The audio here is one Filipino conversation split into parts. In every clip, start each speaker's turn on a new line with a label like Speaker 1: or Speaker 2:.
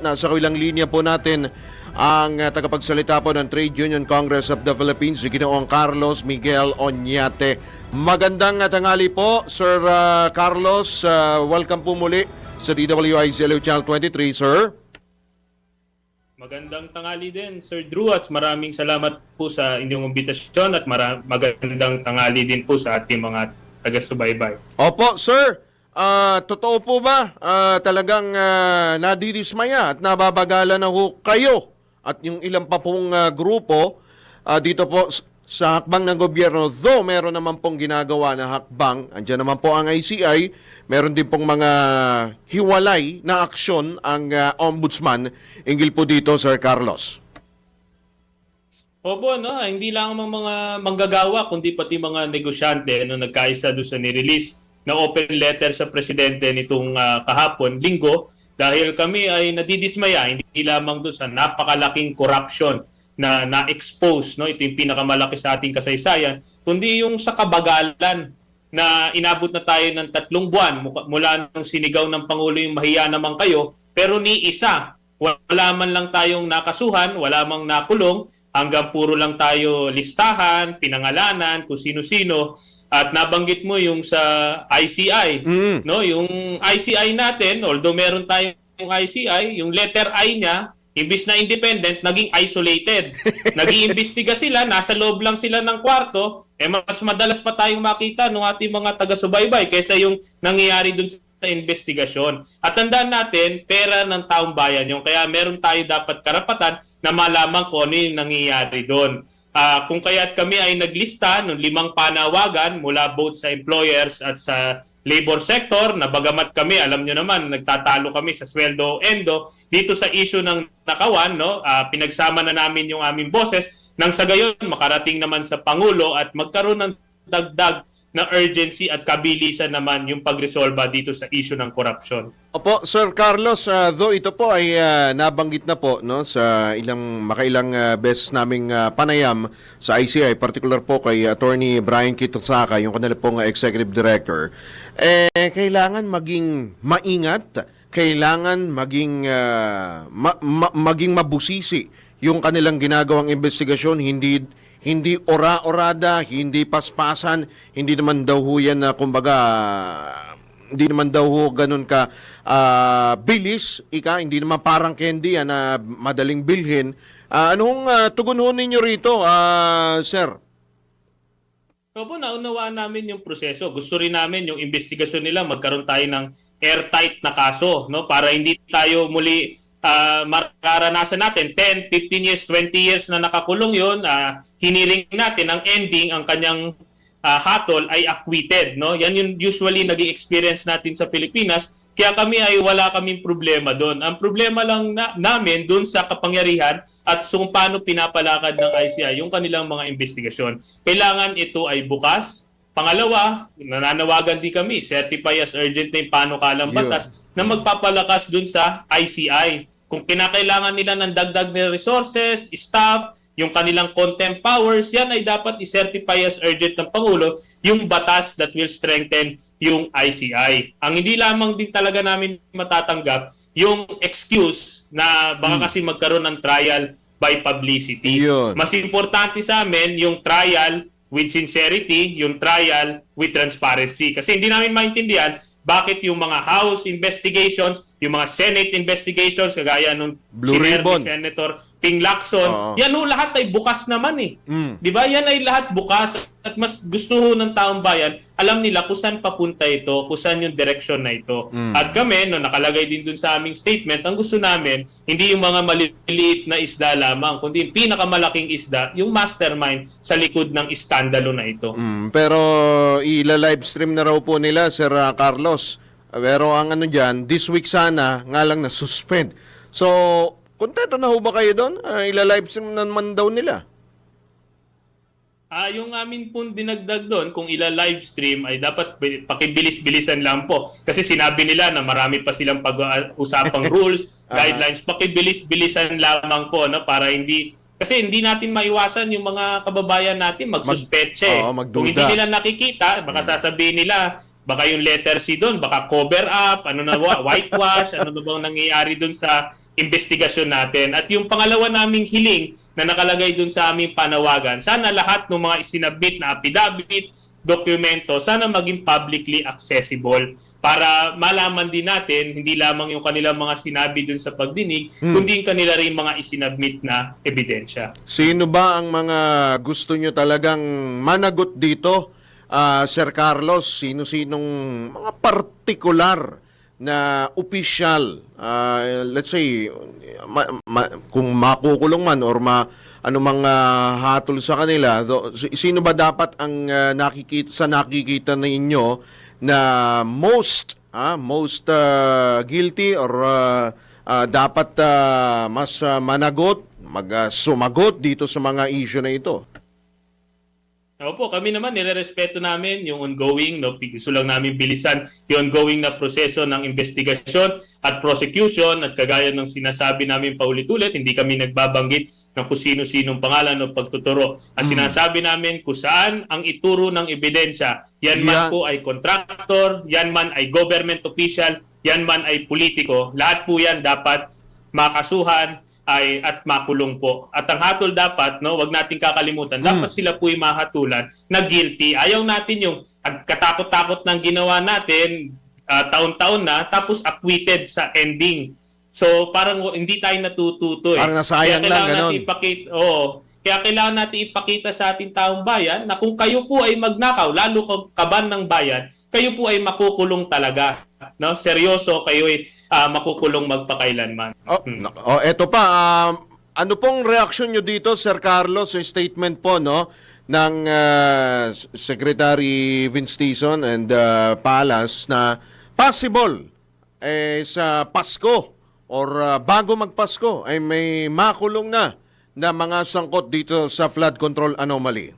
Speaker 1: Nasa kawilang linya po natin ang uh, tagapagsalita po ng Trade Union Congress of the Philippines, si Ginoong Carlos Miguel Oñate. Magandang uh, tanghali po, Sir uh, Carlos. Uh, welcome po muli sa DWICLU Channel 23, sir.
Speaker 2: Magandang tangali din, Sir Drew, at maraming salamat po sa inyong imbitasyon at magandang tangali din po sa ating mga taga-subaybay.
Speaker 1: Opo, sir. Ah, totoo po ba? Ah, talagang ah, nadidismaya at nababagala na ho kayo at yung ilang pa pong ah, grupo. Ah, dito po sa hakbang ng gobyerno though meron naman pong ginagawa na hakbang andyan naman po ang ICI meron din pong mga hiwalay na aksyon ang ah, ombudsman. Ingil po dito Sir Carlos.
Speaker 2: Opo, no, hindi lang ang mga manggagawa, kundi pati mga negosyante ano, nagkaisa doon sa nirelease na open letter sa presidente nitong ah, kahapon, linggo, dahil kami ay nadidismaya, hindi lamang doon sa napakalaking corruption na na-expose, no? ito yung pinakamalaki sa ating kasaysayan, kundi yung sa kabagalan na inabot na tayo ng tatlong buwan mula nung sinigaw ng Pangulo yung mahiya naman kayo, pero ni isa, wala man lang tayong nakasuhan, wala mang nakulong, hanggang puro lang tayo listahan, pinangalanan, kung sino-sino, at nabanggit mo yung sa ICI,
Speaker 1: mm.
Speaker 2: no? Yung ICI natin, although meron tayong ICI, yung letter I niya, imbis na independent, naging isolated. Nag-iimbestiga sila, nasa loob lang sila ng kwarto, eh mas madalas pa tayong makita ng ating mga taga-subaybay kaysa yung nangyayari dun sa investigasyon. At tandaan natin, pera ng taong bayan yung kaya meron tayo dapat karapatan na malaman kung ano yung nangyayari doon. Ah, kung kaya't kami ay naglista ng limang panawagan mula both sa employers at sa labor sector na bagamat kami, alam nyo naman, nagtatalo kami sa sweldo endo dito sa issue ng nakawan, no? Ah, pinagsama na namin yung aming boses nang sa gayon makarating naman sa Pangulo at magkaroon ng dagdag na urgency at kabilisan naman yung pagresolba dito sa issue ng korupsyon.
Speaker 1: Opo, Sir Carlos, ah, though ito po ay ah, nabanggit na po no sa ilang makailang uh, beses naming ah, panayam sa ICI, particular po kay Attorney Brian Kitosaka, yung kanila pong ah, Executive Director, eh kailangan maging maingat, kailangan maging ah, ma- ma- maging mabusisi yung kanilang ginagawang investigasyon, hindi hindi ora-orada, hindi paspasan, hindi naman daw ho yan na kumbaga hindi naman daw ho ganun ka ah, bilis, ika, hindi naman parang candy yan na madaling bilhin. Ah, anong ah, tugon ho ninyo rito, ah, sir?
Speaker 2: Opo, naunawaan namin yung proseso. Gusto rin namin yung investigasyon nila magkaroon tayo ng airtight na kaso, no? Para hindi tayo muli ah, mararanasan natin 10, 15 years, 20 years na nakakulong 'yon, ah, hiniring natin ang ending ang kanyang ah, hatol ay acquitted, no? Yan yung usually naging experience natin sa Pilipinas. Kaya kami ay wala kaming problema doon. Ang problema lang na, namin doon sa kapangyarihan at kung paano pinapalakad ng ICI yung kanilang mga investigasyon. Kailangan ito ay bukas. Pangalawa, nananawagan din kami, certify as urgent na yung panukalang
Speaker 1: Yun.
Speaker 2: batas na magpapalakas dun sa ICI. Kung kinakailangan nila ng dagdag na resources, staff, yung kanilang contempt powers, yan ay dapat i-certify as urgent ng Pangulo yung batas that will strengthen yung ICI. Ang hindi lamang din talaga namin matatanggap, yung excuse na baka kasi magkaroon ng trial by publicity.
Speaker 1: Yun.
Speaker 2: Mas importante sa amin yung trial with sincerity, yung trial with transparency. Kasi hindi namin maintindihan bakit yung mga House investigations, yung mga Senate investigations, kagaya nung
Speaker 1: Blue ribbon.
Speaker 2: ni Senator Ping Lacson,
Speaker 1: Oo.
Speaker 2: yan ho, lahat ay bukas naman eh.
Speaker 1: Mm.
Speaker 2: Di ba? Yan ay lahat bukas at mas gusto ho ng taong bayan, alam nila kung saan papunta ito, kung saan yung direction na ito.
Speaker 1: Mm.
Speaker 2: At kami, no, nakalagay din dun sa aming statement, ang gusto namin, hindi yung mga maliliit na isda lamang, kundi yung pinakamalaking isda, yung mastermind sa likod ng iskandalo na ito.
Speaker 1: Mm, pero ila-livestream na raw po nila, Sir ah, Carlos. Pero ang ano dyan, this week sana, nga lang na-suspend. So, kontento na ho ba kayo doon? Ah, ila-livestream na naman daw nila.
Speaker 2: Ah, yung amin pong dinagdag doon, kung ila livestream ay dapat bi- pakibilis-bilisan lang po. Kasi sinabi nila na marami pa silang pag-usapang rules,
Speaker 1: Ah.
Speaker 2: guidelines, pakibilis-bilisan lamang po no para hindi kasi hindi natin maiwasan yung mga kababayan natin magsuspetse.
Speaker 1: oo, magduda.
Speaker 2: Kung hindi nila nakikita, baka sasabihin nila Baka yung letter C doon, baka cover up, ano na ba, whitewash, ano na bang nangyayari doon sa investigasyon natin. At yung pangalawa naming hiling na nakalagay doon sa aming panawagan, sana lahat ng mga isinabit na affidavit, dokumento, sana maging publicly accessible para malaman din natin hindi lamang yung kanilang mga sinabi dun sa pagdinig,
Speaker 1: Hmm.
Speaker 2: kundi yung kanila rin mga isinabmit na ebidensya.
Speaker 1: Sino ba ang mga gusto nyo talagang managot dito, ah, Sir Carlos? Sino-sinong mga partikular na opisyal, ah, let's say, ma- ma- kung makukulong man or ma, ano mang ah, hatol sa kanila, do- si- sino ba dapat ang ah, nakikita, sa nakikita ninyo na most ah, most ah, guilty or ah, ah, dapat ah, mas ah, managot, mag ah, sumagot dito sa mga issue na ito.
Speaker 2: Opo, kami naman nirerespeto namin yung ongoing, no, gusto lang namin bilisan yung ongoing na proseso ng investigasyon at prosecution at kagaya ng sinasabi namin paulit-ulit, hindi kami nagbabanggit ng kung sino-sinong pangalan o pagtuturo. Ang
Speaker 1: Mm.
Speaker 2: sinasabi namin kung saan ang ituro ng ebidensya, yan man
Speaker 1: Yan.
Speaker 2: po ay contractor, yan man ay government official, yan man ay politiko, lahat po yan dapat makasuhan ay at makulong po. At ang hatol dapat, no, wag nating kakalimutan,
Speaker 1: Mm.
Speaker 2: dapat sila po mahatulan na guilty. Ayaw natin yung katakot-takot ng ginawa natin ah, taon-taon na tapos acquitted sa ending. So parang hindi tayo natututo eh.
Speaker 1: Parang nasayang lang,
Speaker 2: natin ipakita, oo. Kaya kailangan natin ipakita sa ating taong bayan na kung kayo po ay magnakaw, lalo ka- kaban ng bayan, kayo po ay makukulong talaga. No? Seryoso, kayo ay ah, makukulong magpakailanman.
Speaker 1: Oh,
Speaker 2: Hmm.
Speaker 1: oh, eto pa, um, ano pong reaksyon nyo dito, Sir Carlos, sa statement po, no, ng uh, Secretary Vince Tison and uh, Palas na possible eh, sa Pasko or uh, bago magpasko ay may makulong na na mga sangkot dito sa flood control anomaly.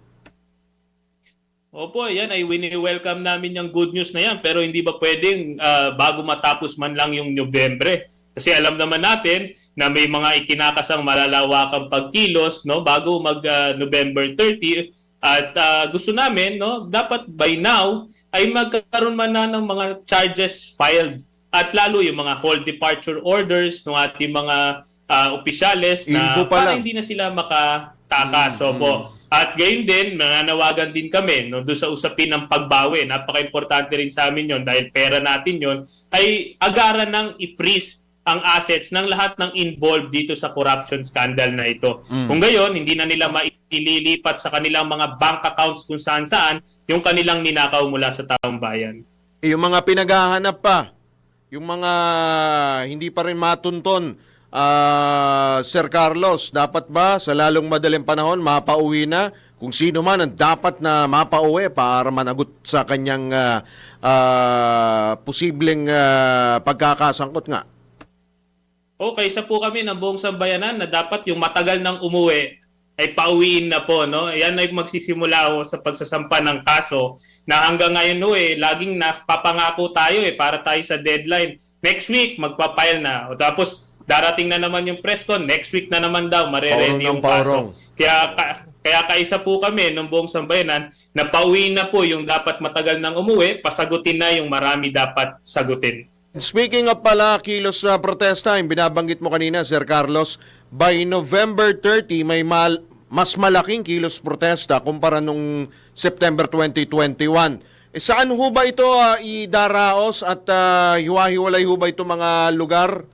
Speaker 2: Opo, yan ay wini-welcome namin yung good news na yan pero hindi ba pwedeng ah, bago matapos man lang yung Nobyembre? Kasi alam naman natin na may mga ikinakasang malalawakang pagkilos no bago mag ah, November 30 at ah, gusto namin no dapat by now ay magkaroon man na ng mga charges filed at lalo yung mga hold departure orders ng ating mga ah, opisyales na para hindi na sila makatakas.
Speaker 1: Mm,
Speaker 2: Opo. At gayon din, nananawagan din kami no, doon sa usapin ng pagbawi. Napaka-importante rin sa amin yon dahil pera natin yon ay agaran ng i-freeze ang assets ng lahat ng involved dito sa corruption scandal na ito.
Speaker 1: Mm.
Speaker 2: Kung gayon, hindi na nila maililipat sa kanilang mga bank accounts kung saan-saan yung kanilang ninakaw mula sa taong bayan.
Speaker 1: Yung mga pinaghahanap pa, yung mga hindi pa rin matunton, ah, Sir Carlos, dapat ba sa lalong madaling panahon mapauwi na kung sino man ang dapat na mapauwi para managot sa kanyang ah, ah, posibleng ah, pagkakasangkot nga?
Speaker 2: O kaysa po kami ng buong sambayanan na dapat yung matagal nang umuwi ay pauwiin na po, no? Yan ay magsisimula ho sa pagsasampa ng kaso na hanggang ngayon ho eh, laging napapangako tayo eh para tayo sa deadline. Next week, magpapile na. O tapos, darating na naman yung press con, next week na naman daw, mareready
Speaker 1: ng
Speaker 2: yung kaso. Kaya, ka- kaya kaisa po kami ng buong sambayanan na pauwiin na po yung dapat matagal nang umuwi, pasagutin na yung marami dapat sagutin.
Speaker 1: Speaking of pala kilos sa protesta, yung binabanggit mo kanina, Sir Carlos, by November 30 may mal- mas malaking kilos protesta kumpara nung September 2021. Eh, saan ho ba ito ah, idaraos at uh, hiwa-hiwalay ho ba ito mga lugar?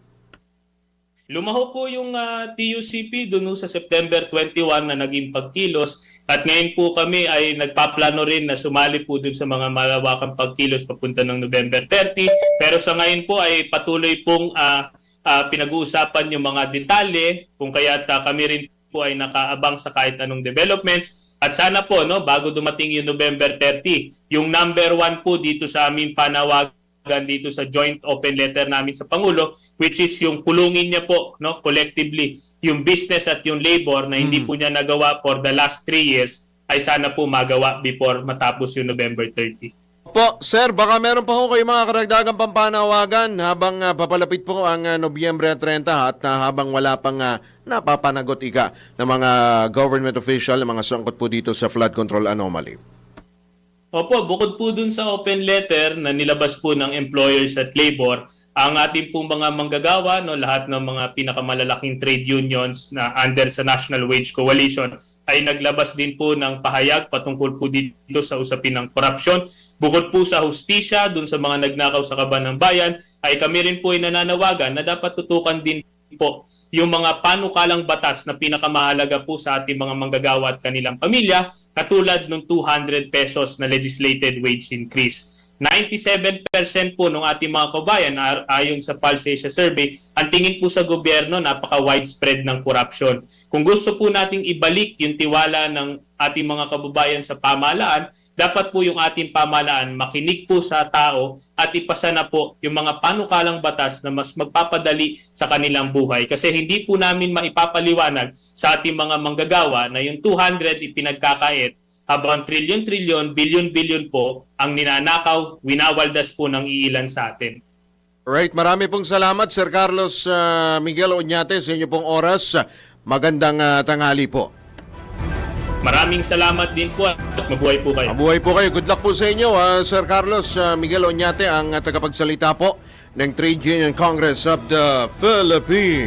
Speaker 2: Lumaho po yung ah, TUCP doon sa September 21 na naging pagkilos at ngayon po kami ay nagpaplano rin na sumali po doon sa mga malawakang pagkilos papunta ng November 30 pero sa ngayon po ay patuloy pong ah, ah, pinag-uusapan yung mga detalye kung kaya't ah, kami rin po ay nakaabang sa kahit anong developments. At sana po no bago dumating yung November 30 yung number one po dito sa aming panawagan dito sa joint open letter namin sa Pangulo which is yung pulungin niya po no collectively yung business at yung labor na hindi
Speaker 1: Mm.
Speaker 2: po niya nagawa for the last three years ay sana po magawa before matapos yung November 30.
Speaker 1: Po, sir, baka meron pa ho kayo mga karagdagang pampanawagan habang ah, papalapit po ang ah, Nobyembre 30 at ah, habang wala pang ah, napapanagot ika ng mga government official, mga sangkot po dito sa flood control anomaly.
Speaker 2: Opo, bukod po dun sa open letter na nilabas po ng employers at labor, ang ating pong mga manggagawa, no, lahat ng mga pinakamalalaking trade unions na under sa National Wage Coalition ay naglabas din po ng pahayag patungkol po dito sa usapin ng korupsyon. Bukod po sa hustisya, dun sa mga nagnakaw sa kaban ng bayan, ay kami rin po ay nananawagan na dapat tutukan din po yung mga panukalang batas na pinakamahalaga po sa ating mga manggagawa at kanilang pamilya katulad ng 200 pesos na legislated wage increase. 97% po ng ating mga kabayan ayon sa Pulse Asia Survey, ang tingin po sa gobyerno napaka-widespread ng corruption. Kung gusto po nating ibalik yung tiwala ng ating mga kababayan sa pamahalaan, dapat po yung ating pamahalaan makinig po sa tao at ipasa na po yung mga panukalang batas na mas magpapadali sa kanilang buhay. Kasi hindi po namin maipapaliwanag sa ating mga manggagawa na yung 200 ipinagkakait habang trilyon-trilyon, bilyon-bilyon po ang ninanakaw, winawaldas po ng iilan sa atin.
Speaker 1: Right, marami pong salamat Sir Carlos ah, Miguel Oñate sa inyo pong oras. Magandang ah, tanghali po.
Speaker 2: Maraming salamat din po at mabuhay po kayo.
Speaker 1: Mabuhay po kayo. Good luck po sa inyo, ah, Sir Carlos ah, Miguel Oñate, ang ah, tagapagsalita po ng Trade Union Congress of the Philippines.